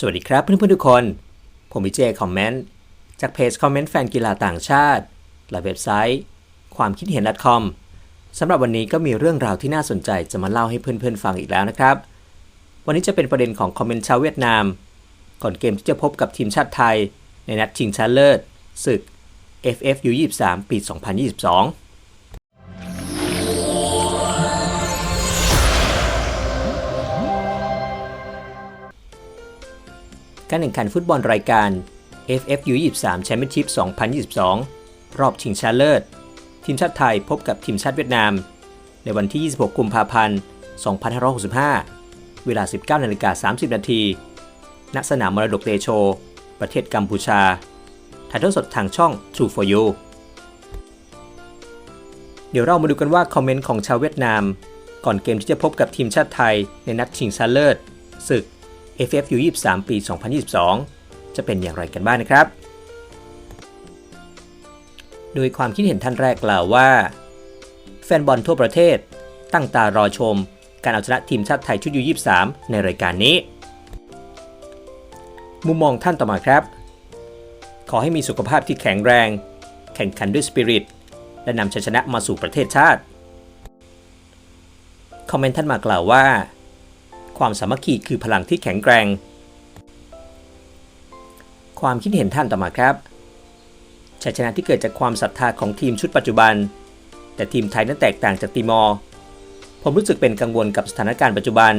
สวัสดีครับเพื่อนๆทุกคน ผมวิเจคอมเมนต์จากเพจคอมเมนต์แฟนกีฬาต่างชาติ และเว็บไซต์ ความคิดเห็น .com สำหรับวันนี้ก็มีเรื่องราวที่น่าสนใจจะมาเล่าให้เพื่อนๆฟังอีกแล้วนะครับ วันนี้จะเป็นประเด็นของคอมเมนต์ชาวเวียดนาม ก่อนเกมที่จะพบกับทีมชาติไทย ในนัดชิงชนะเลิศศึก FFU 23 ปี 2022 การแข่งขันฟุตบอลรายการ FFU 23 Championship 2022 รอบชิงชนะเลิศ ทีมชาติไทยพบกับทีมชาติเวียดนาม ในวันที่ 26 กุมภาพันธ์ 2565 เวลา 19นาฬิกา30 นาที ณ สนามมรดกเดโช ประเทศกัมพูชา ถ่ายทอดสดทางช่อง True for You เดี๋ยวเรามาดูกันว่าคอมเมนต์ของชาวเวียดนาม ก่อนเกมที่จะพบกับทีมชาติไทยในนัดชิงชนะเลิศศึก FFU 23 ปี 2022 จะเป็นอย่างไรกันบ้างนะครับ โดยความคิดเห็นท่านแรกกล่าวว่า แฟนบอลทั่วประเทศ ตั้งตารอชม การเอาชนะทีมชาติไทยชุดยู23ในรายการนี้ มุมมองท่านต่อมาครับ ขอให้มีสุขภาพที่แข็งแรง แข่งขันด้วยสปิริตและนำชัยชนะมาสู่ประเทศชาติ คอมเมนต์ท่านมากล่าวว่า ความสามัคคีคือพลังที่แข็งแกร่ง ความคิดเห็นท่านต่อมาครับชัยชนะที่เกิดจากความศรัทธาของทีมชุดปัจจุบัน แต่ทีมไทยนั้นแตกต่างจากติมอร์ผมรู้สึกเป็นกังวลกับสถานการณ์ปัจจุบัน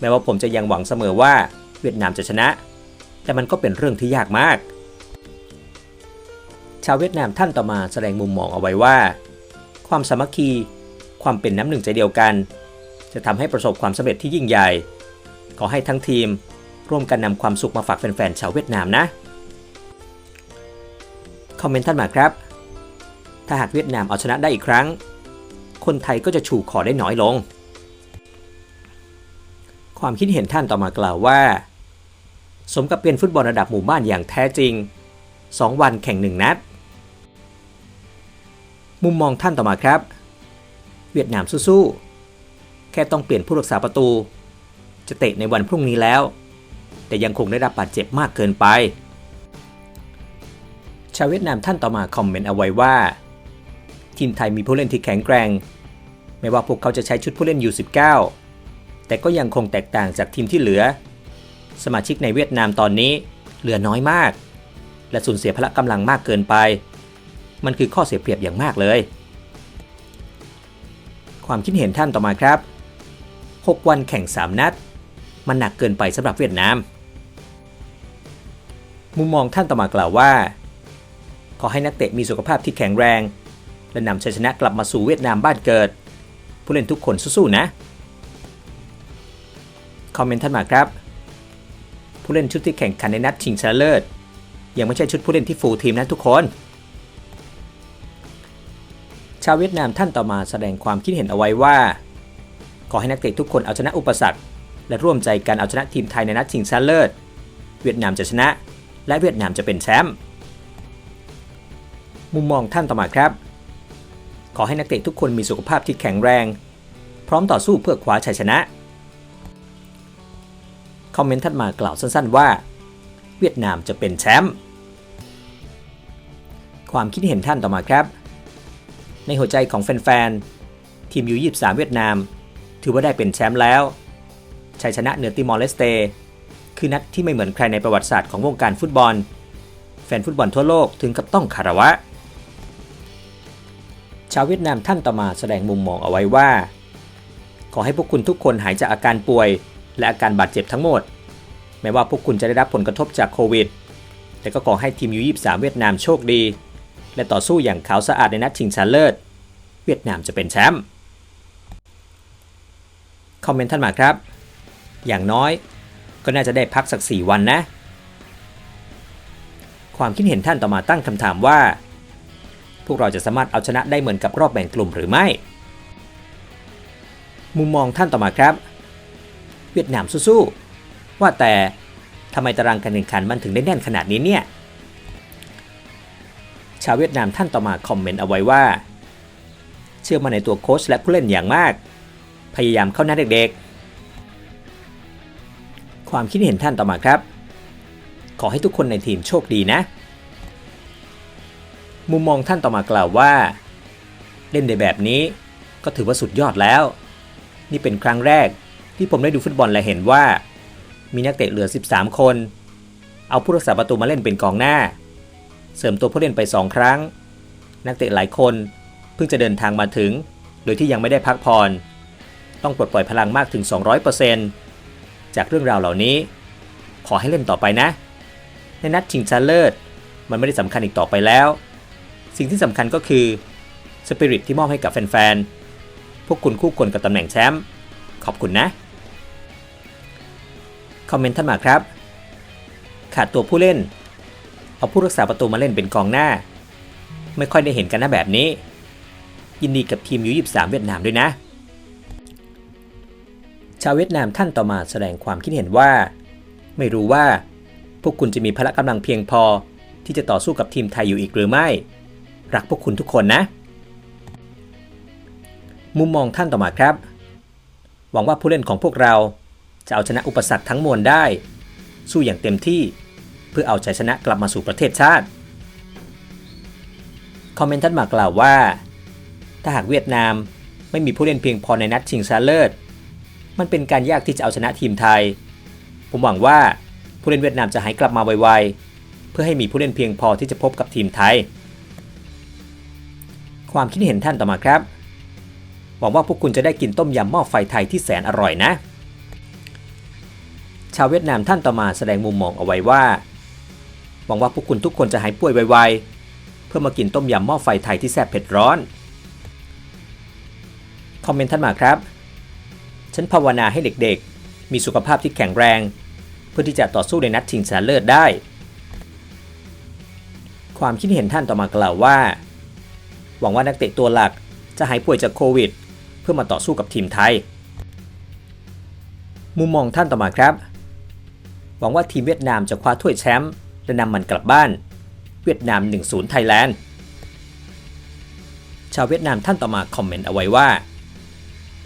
แม้ว่าผมจะยังหวังเสมอว่าเวียดนามจะชนะ แต่มันก็เป็นเรื่องที่ยากมาก ชาวเวียดนามท่านต่อมาแสดงมุมมองเอาไว้ว่า ความสามัคคี ความเป็นน้ำหนึ่งใจเดียวกัน จะทำให้ประสบความสำเร็จที่ยิ่งใหญ่ ขอให้ทั้งทีมร่วมกันนำความสุขมาฝากแฟนๆชาวเวียดนามนะ คอมเมนต์ท่านมาครับ ถ้าหากเวียดนามเอาชนะได้อีกครั้ง คนไทยก็จะชูคอได้น้อยลง ความคิดเห็นท่านต่อมากล่าวว่า สมกับเป็นฟุตบอลระดับหมู่บ้านอย่างแท้จริง 2 วันแข่งหนึ่งนัด มุมมองท่านต่อมาครับ เวียดนามสู้ๆ แค่ต้องเปลี่ยนผู้รักษาประตู จะเตะในวันพรุ่งนี้แล้ว แต่ยังคงได้รับบาดเจ็บมากเกินไป ชาวเวียดนามท่านต่อมาคอมเมนต์เอาไว้ว่า ทีมไทยมีผู้เล่นที่แข็งแกร่ง ไม่ว่าพวกเขาจะใช้ชุดผู้เล่น U19 แต่ก็ยังคงแตกต่างจากทีมที่เหลือ สมาชิกในเวียดนามตอนนี้เหลือน้อยมาก และสูญเสียพละกำลังมากเกินไป มันคือข้อเสียเปรียบอย่างมากเลย ความคิดเห็นท่านต่อมาครับ 6 วันแข่ง 3 นัด มันหนักเกินไปสำหรับเวียดนาม มุมมองท่านต่อมากล่าวว่า ขอให้นักเตะมีสุขภาพที่แข็งแรง และนำชัยชนะกลับมาสู่เวียดนามบ้านเกิด ผู้เล่นทุกคนสู้ๆนะ คอมเมนต์ท่านมาครับ ผู้เล่นชุดที่แข่งขันในนัดชิงชนะเลิศ ยังไม่ใช่ชุดผู้เล่นที่ฟูลทีมนะทุกคนชาวเวียดนามท่านต่อมาแสดงความคิดเห็นเอาไว้ว่า ขอให้นักเตะทุกคนเอาชนะอุปสรรค และร่วมใจกันเอาชนะทีมไทยในนัดชิงชนะเลิศ เวียดนามจะชนะ และเวียดนามจะเป็นแชมป์ มุมมองท่านต่อมาครับ ขอให้นักเตะทุกคนมีสุขภาพที่แข็งแรง พร้อมต่อสู้เพื่อคว้าชัยชนะ คอมเมนต์ท่านมากล่าวสั้นๆว่า เวียดนามจะเป็นแชมป์ ความคิดเห็นท่านต่อมาครับ ในหัวใจของแฟนๆ ทีมยู23เวียดนาม ถือว่าได้เป็นแชมป์แล้ว ชัยชนะเหนือติมอร์เลสเต คือนัดที่ไม่เหมือนใครในประวัติศาสตร์ของวงการฟุตบอล แฟนฟุตบอลทั่วโลกถึงกับต้องคารวะ ชาวเวียดนามท่านต่อมาแสดงมุมมองเอาไว้ว่า ขอให้พวกคุณทุกคนหายจากอาการป่วย และอาการบาดเจ็บทั้งหมด แม้ว่าพวกคุณจะได้รับผลกระทบจากโควิด แต่ก็ขอให้ทีมยู23เวียดนามโชคดี และต่อสู้อย่างขาวสะอาดในนัดชิงชนะเลิศ เวียดนามจะเป็นแชมป์ คอมเมนต์ท่านมาครับ อย่างน้อยก็น่าจะได้พักสัก 4 วันนะ ความคิดเห็นท่านต่อมาตั้งคำถามว่า พวกเราจะสามารถเอาชนะได้เหมือนกับรอบแบ่งกลุ่มหรือไม่ มุมมองท่านต่อมาครับ เวียดนามสู้ๆ ว่าแต่ทำไมตารางการแข่งขันมันถึงได้แน่นขนาดนี้เนี่ย ชาวเวียดนามท่านต่อมาคอมเมนต์เอาไว้ว่า เชื่อมาในตัวโค้ชและผู้เล่นอย่างมาก พยายามเข้าหน้าเด็กๆ ความคิดเห็นท่านต่อมาครับ ขอให้ทุกคนในทีมโชคดีนะ มุมมองท่านต่อมากล่าวว่า เล่นในแบบนี้ก็ถือว่าสุดยอดแล้ว นี่เป็นครั้งแรกที่ผมได้ดูฟุตบอลและเห็นว่า มีนักเตะเหลือ 13 คน เอาผู้รักษาประตูมาเล่นเป็นกองหน้า เสริมตัวผู้เล่นไป 2 ครั้ง นักเตะหลายคนเพิ่งจะเดินทางมาถึง โดยที่ยังไม่ได้พักผ่อน ต้องปลดปล่อยพลังมากถึง 200%จากเรื่องราวเหล่านี้ ขอให้เล่นต่อไปนะ ในนัดชิงชนะเลิศ มันไม่ได้สำคัญอีกต่อไปแล้ว สิ่งที่สำคัญก็คือสปิริตที่มอบให้กับแฟนๆ พวกคุณคู่ควรกับตำแหน่งแชมป์ ขอบคุณนะ คอมเมนต์ท่านมาครับ ขาดตัวผู้เล่น เอาผู้รักษาประตูมาเล่นเป็นกองหน้า ไม่ค่อยได้เห็นกันนะแบบนี้ ยินดีกับทีมยู23เวียดนามด้วยนะ ชาวเวียดนามท่านต่อมาแสดงความคิดเห็นว่า ไม่รู้ว่า พวกคุณจะมีพละกำลังเพียงพอ ที่จะต่อสู้กับทีมไทยอยู่อีกหรือไม่ รักพวกคุณทุกคนนะ มุมมองท่านต่อมาครับ หวังว่าผู้เล่นของพวกเรา จะเอาชนะอุปสรรคทั้งมวลได้ สู้อย่างเต็มที่ เพื่อเอาชัยชนะกลับมาสู่ประเทศชาติ คอมเมนต์ท่านมากล่าวว่า ถ้าหากเวียดนามไม่มีผู้เล่นเพียงพอในนัดชิงชนะเลิศ มันเป็นการยากที่จะเอาชนะทีมไทย ผมหวังว่าผู้เล่นเวียดนามจะหายกลับมาไวๆ เพื่อให้มีผู้เล่นเพียงพอที่จะพบกับทีมไทย ความคิดเห็นท่านต่อมาครับ หวังว่าพวกคุณจะได้กินต้มยำหม้อไฟไทยที่แสนอร่อยนะ ชาวเวียดนามท่านต่อมาแสดงมุมมองเอาไว้ว่า หวังว่าพวกคุณทุกคนจะหายป่วยไวๆ เพื่อมากินต้มยำหม้อไฟไทยที่แซ่บเผ็ดร้อน คอมเมนต์ท่านมาครับ ฉันภาวนาให้เด็กๆ มีสุขภาพที่แข็งแรง เพื่อที่จะต่อสู้ในนัดชิงชนะเลิศได้ ความคิดเห็นท่านต่อมากล่าวว่า หวังว่านักเตะตัวหลักจะหายป่วยจากโควิด เพื่อมาต่อสู้กับทีมไทย มุมมองท่านต่อมาครับ หวังว่าทีมเวียดนามจะคว้าถ้วยแชมป์และนำมันกลับบ้าน เวียดนาม 1-0 ไทยแลนด์ ชาวเวียดนามท่านต่อมาคอมเมนต์เอาไว้ว่า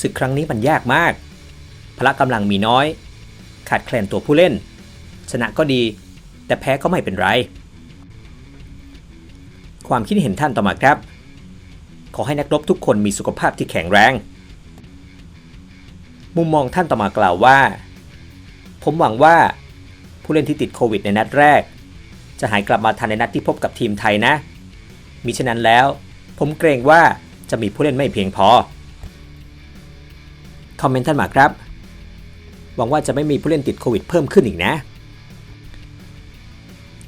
ศึกครั้งนี้มันยากมาก พละกำลังมีน้อย ขาดแคลนตัวผู้เล่น ชนะก็ดี แต่แพ้ก็ไม่เป็นไร ความคิดเห็นท่านต่อมาครับ ขอให้นักรบทุกคนมีสุขภาพที่แข็งแรง มุมมองท่านต่อมากล่าวว่า ผมหวังว่าผู้เล่นที่ติดโควิดในนัดแรก จะหายกลับมาทันในนัดที่พบกับทีมไทยนะ มิฉะนั้นแล้ว ผมเกรงว่าจะมีผู้เล่นไม่เพียงพอ คอมเมนต์ท่านมาครับ หวังว่าจะไม่มีผู้เล่นติดโควิดเพิ่มขึ้นอีกนะ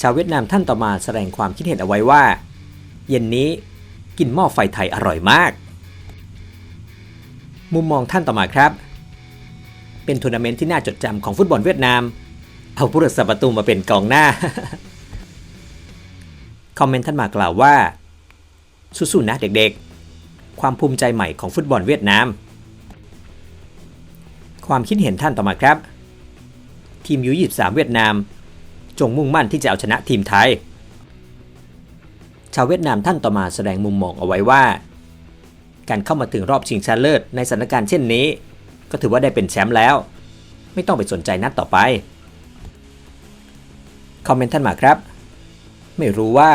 ชาวเวียดนามท่านต่อมาแสดงความคิดเห็นเอาไว้ว่า เย็นนี้กินหม้อไฟไทยอร่อยมาก มุมมองท่านต่อมาครับ เป็นทัวร์นาเมนต์ที่น่าจดจำของฟุตบอลเวียดนาม เอาผู้รักษาประตูมาเป็นกองหน้า คอมเมนต์ท่านมากล่าวว่าสู้ๆนะเด็กๆ ความภูมิใจใหม่ของฟุตบอลเวียดนาม ความคิดเห็นท่านต่อมาครับ ทีมยู23เวียดนาม จงมุ่งมั่นที่จะเอาชนะทีมไทย ชาวเวียดนามท่านต่อมาแสดงมุมมองเอาไว้ว่า การเข้ามาถึงรอบชิงชนะเลิศในสถานการณ์เช่นนี้ ก็ถือว่าได้เป็นแชมป์แล้ว ไม่ต้องไปสนใจนัดต่อไปคอมเมนต์ท่านมาครับ ไม่รู้ว่า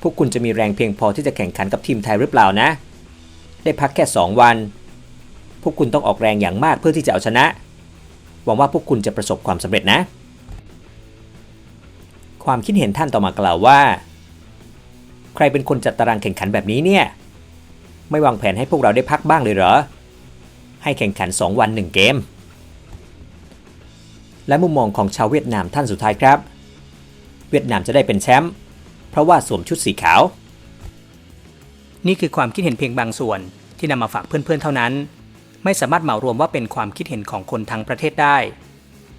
พวกคุณจะมีแรงเพียงพอที่จะแข่งขันกับทีมไทยหรือเปล่านะ ได้พักแค่ 2 วัน วกคุณต้องออกแรงอย่างมากเพื่อที่จะเอาชนะ หวังว่าพวกคุณจะประสบความสำเร็จนะ ความคิดเห็นท่านต่อมากล่าวว่า ใครเป็นคนจัดตารางแข่งขันแบบนี้เนี่ย ไม่วางแผนให้พวกเราได้พักบ้างเลยเหรอ ให้แข่งขัน 2 วัน 1 เกม และมุมมองของชาวเวียดนามท่านสุดท้ายครับ เวียดนามจะได้เป็นแชมป์เพราะว่าสวมชุดสีขาว นี่คือความคิดเห็นเพียงบางส่วนที่นำมาฝากเพื่อนๆเท่านั้น ไม่สามารถเหมารวมว่าเป็นความคิดเห็นของคนทั้งประเทศได้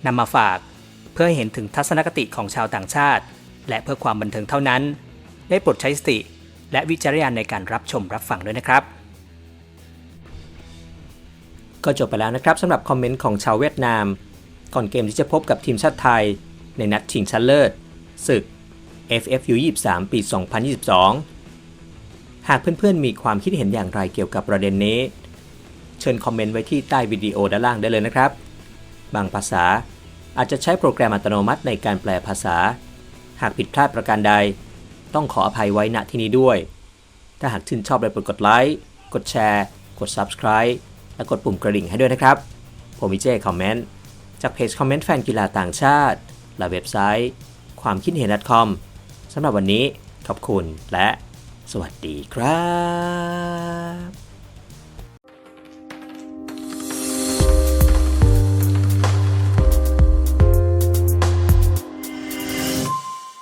นำมาฝาก เพื่อให้เห็นถึงทัศนคติของชาวต่างชาติ และเพื่อความบันเทิงเท่านั้น ได้โปรดใช้สติ และวิจารณญาณในการรับชมรับฟังด้วยนะครับ ก็จบไปแล้วนะครับสำหรับคอมเมนต์ของชาวเวียดนาม ก่อนเกมที่จะพบกับทีมชาติไทย ในนัดชิงชนะเลิศศึก FFU 23 ปี 2022 หากเพื่อนๆ มีความคิดเห็นอย่างไรเกี่ยวกับประเด็นนี้ เชิญคอมเมนต์ไว้ที่ใต้วิดีโอด้านล่างได้เลยนะครับ บางภาษาอาจจะใช้โปรแกรมอัตโนมัติในการแปลภาษา หากผิดพลาดประการใด ต้องขออภัยไว้ณที่นี้ด้วย ถ้าหากชื่นชอบเลยโปรดกดไลค์ กดแชร์ กด Subscribe และกดปุ่มกระดิ่งให้ด้วยนะครับ ผมวิเจคอมเมนต์จากเพจคอมเมนต์แฟนกีฬาต่างชาติ และเว็บไซต์ ความคิดเห็น .com สำหรับวันนี้ขอบคุณและสวัสดีครับ